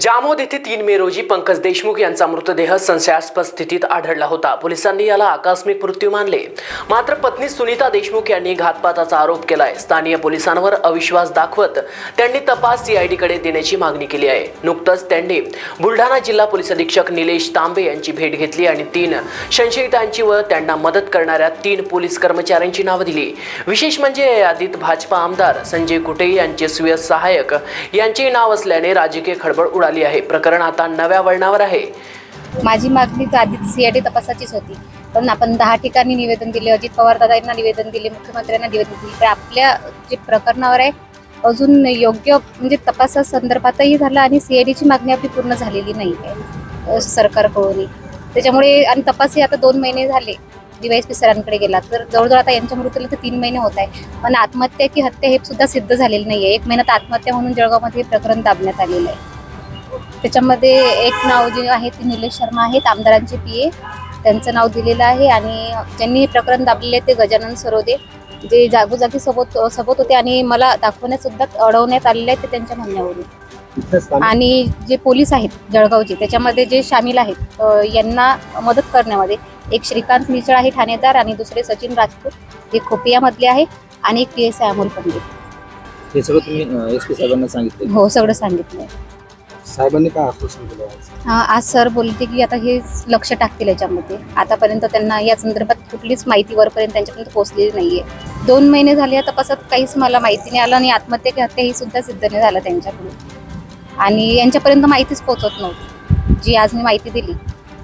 जामोद येथे तीन मे रोजी पंकज देशमुख यांचा मृतदेह संशयास्पद स्थितीत आढळला होता. पोलिसांनी याला आकस्मिक मृत्यू मानले. मात्र पत्नी सुनीता देशमुख यांनी घातपाताचा आरोप केलाय. स्थानीय पोलिसांवर अविश्वास दाखवत त्यांनी तपास सीआयडीकडे देण्याची मागणी केली आहे. नुकतंच त्यांनी बुलढाणा जिल्हा पोलीस अधीक्षक निलेश तांबे यांची भेट घेतली आणि तीन संशयितांची व त्यांना मदत करणाऱ्या तीन पोलीस कर्मचाऱ्यांची नावं दिली. विशेष म्हणजे या यादीत भाजपा आमदार संजय कुटे यांचे स्वीय सहाय्यक यांचे नाव असल्याने राजकीय खळबळ उडाली आहे. प्रकरण आता नव्या वळणावर आहे. माझी मागणी तर आधी सीआयडी तपासाचीच होती. पण आपण दहा ठिकाणी निवेदन दिले. अजित पवार दादांना निवेदन दिले. मुख्यमंत्र्यांना निवेदन दिले. तर आपल्या जे प्रकरणावर आहे अजून योग्य म्हणजे तपासा संदर्भातही झालं आणि सीआयडीची मागणी आपली पूर्ण झालेली नाही आहे सरकारकडूनही. त्याच्यामुळे आणि तपासही आता दोन महिने झाले. डीवायस पी सरांकडे गेला. तर जवळजवळ आता यांच्या मृत्यूला तर तीन महिने होत आहे. पण आत्महत्या की हत्या हे सुद्धा सिद्ध झालेलं नाही आहे. एक महिन्यात आत्महत्या म्हणून जळगावमध्ये हे प्रकरण दाबण्यात आलेलं आहे. त्याच्यामध्ये एक नाव जे आहे ते निलेश शर्मा आहेत आमदारांचे पी ए. त्यांचं नाव दिलेलं आहे आणि ज्यांनी हे प्रकरण दाबलेले ते गजानन सरोदे जे जागोजागी सोबत सोबत होते आणि मला दाखवण्यात सुद्धा अडवण्यात आलेले आहे ते त्यांच्या म्हणण्यावरून. आणि जे पोलीस आहेत जळगावचे त्याच्यामध्ये जे सामील आहेत यांना मदत करण्यामध्ये एक श्रीकांत मिचळ आहे ठाणेदार आणि दुसरे सचिन राजपूत हे खोपियामधले आहे आणि एक P S I Amol Pandit. हे सगळं तुम्ही एस पी साहेबांना सांगितले. हो सगळं सांगितलंय. साहेबांनी काय आश्वासन दिलं आज हा, आज सर बोलते की आता हे लक्ष टाकतील याच्यामध्ये. आतापर्यंत त्यांना या संदर्भात कुठलीच माहिती वरपर्यंत त्यांच्यापर्यंत पोहोचलेली नाहीये. दोन महिने झाले या तपासात काहीच मला माहिती नाही आलं आणि आत्महत्या की हत्या ही सुद्धा सिद्ध नाही झालं त्यांच्याकडून. आणि यांच्यापर्यंत माहितीच पोहोचत नव्हती. जी आज मी माहिती दिली.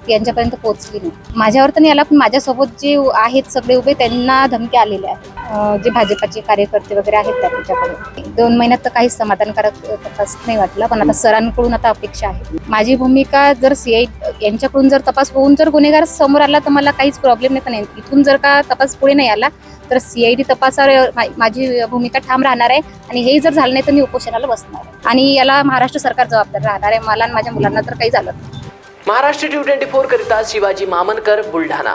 यांच्यापर्यंत पोहोचली नाही. माझ्यावर तर नाही आला पण माझ्यासोबत जे आहेत सगळे उभे त्यांना धमकी आलेल्या आहेत. जे भाजपाचे कार्यकर्ते वगैरे आहेत त्या त्याच्याकडे दोन महिन्यात तर काहीच समाधानकारक तपास नाही वाटला पण आता सरांकडून आता अपेक्षा आहे. माझी भूमिका जर सीआय यांच्याकडून जर तपास होऊन जर गुन्हेगार समोर आला तर मला काहीच प्रॉब्लेम नाही. पण इथून जर का तपास पुढे नाही आला तर सीआयडी तपासावर माझी भूमिका ठाम राहणार आहे. आणि हे जर झालं नाही तर मी उपोषणाला बसणार आणि याला महाराष्ट्र सरकार जबाबदार राहणार आहे. मला आणि माझ्या मुलांना तर काही झालं महाराष्ट्र टी ट्वेंटी फोर करिता शिवाजी मामनकर बुलढाणा.